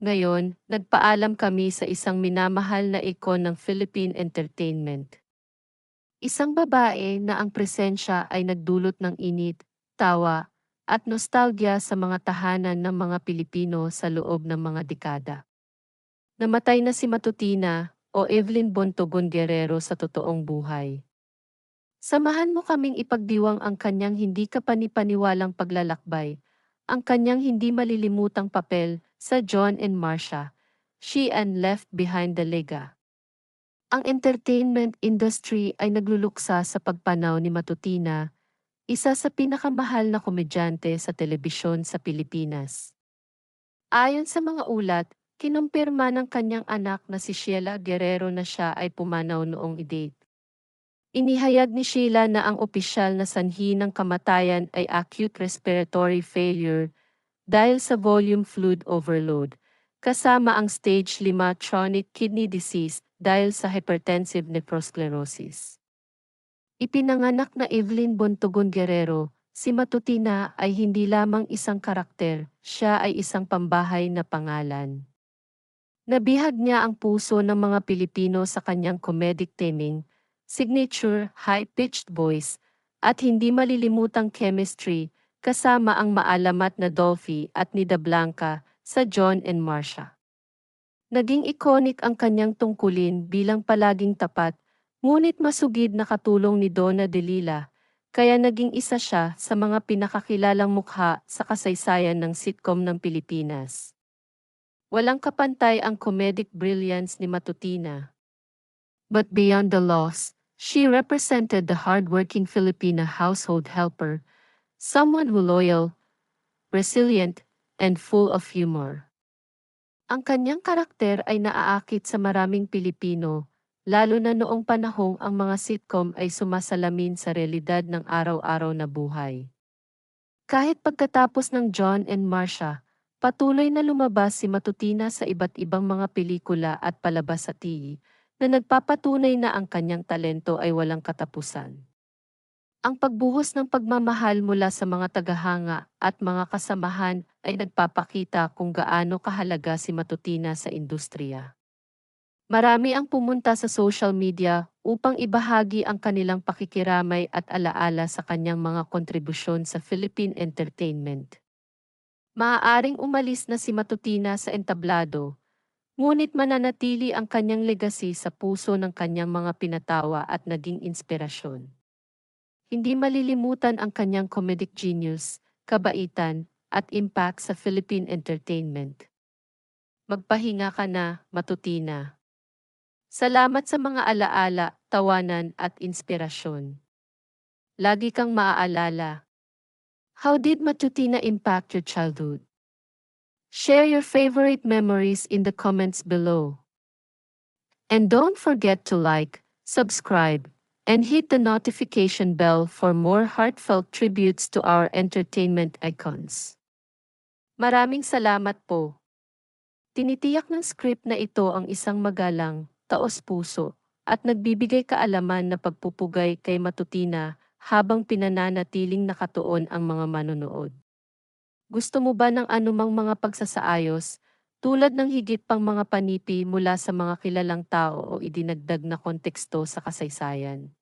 Ngayon, nagpaalam kami sa isang minamahal na ikon ng Philippine Entertainment. Isang babae na ang presensya ay nagdulot ng init, tawa, at nostalgia sa mga tahanan ng mga Pilipino sa loob ng mga dekada. Namatay na si Matutina o Evelyn Bontogon Guerrero sa totoong buhay. Samahan mo kaming ipagdiwang ang kanyang hindi kapanipaniwalang paglalakbay, ang kanyang hindi malilimutang papel sa John and Marcia, She and Left Behind the Lega. Ang entertainment industry ay nagluluksa sa pagpanaw ni Matutina, isa sa pinakamahal na komedyante sa telebisyon sa Pilipinas. Ayon sa mga ulat, kinumpirma ng kanyang anak na si Sheila Guerrero na siya ay pumanaw noong i-date. Inihayag ni Sheila na ang opisyal na sanhi ng kamatayan ay acute respiratory failure dahil sa volume fluid overload, kasama ang stage 5 chronic kidney disease dahil sa hypertensive nephrosclerosis. Ipinanganak na Evelyn Bontogon Guerrero, si Matutina ay hindi lamang isang karakter, siya ay isang pambahay na pangalan. Nabihag niya ang puso ng mga Pilipino sa kanyang comedic timing, signature high-pitched voice, at hindi malilimutang chemistry kasama ang maalamat na Dolphy at Nida Blanca sa John and Marcia. Naging iconic ang kanyang tungkulin bilang palaging tapat, ngunit masugid na katulong ni Donna Delila, kaya naging isa siya sa mga pinakakilalang mukha sa kasaysayan ng sitcom ng Pilipinas. Walang kapantay ang comedic brilliance ni Matutina. But beyond the loss, She represented the hardworking Filipina household helper, someone who loyal, resilient, and full of humor. Ang kanyang karakter ay naaakit sa maraming Pilipino, lalo na noong panahong ang mga sitcom ay sumasalamin sa realidad ng araw-araw na buhay. Kahit pagkatapos ng John and Marcia, patuloy na lumabas si Matutina sa iba't ibang mga pelikula at palabas sa TV, na nagpapatunay na ang kanyang talento ay walang katapusan. Ang pagbuhos ng pagmamahal mula sa mga tagahanga at mga kasamahan ay nagpapakita kung gaano kahalaga si Matutina sa industriya. Marami ang pumunta sa social media upang ibahagi ang kanilang pakikiramay at alaala sa kanyang mga kontribusyon sa Philippine entertainment. Maaaring umalis na si Matutina sa entablado, Ngunit mananatili ang kanyang legacy sa puso ng kanyang mga pinatawa at naging inspirasyon. Hindi malilimutan ang kanyang comedic genius, kabaitan, at impact sa Philippine entertainment. Magpahinga ka na, matutina. Salamat sa mga alaala, tawanan at inspirasyon. Lagi kang maaalala. How did Matutina impact your childhood? Share your favorite memories in the comments below. And don't forget to like, subscribe, and hit the notification bell for more heartfelt tributes to our entertainment icons. Maraming salamat po. Tinitiyak ng script na ito ang isang magalang, taos-puso, at nagbibigay kaalaman na pagpupugay kay Matutina habang pinananatiling nakatuon ang mga manonood. Gusto mo ba ng anumang mga pagsasaayos, tulad ng higit pang mga panipi mula sa mga kilalang tao o idinagdag na konteksto sa kasaysayan?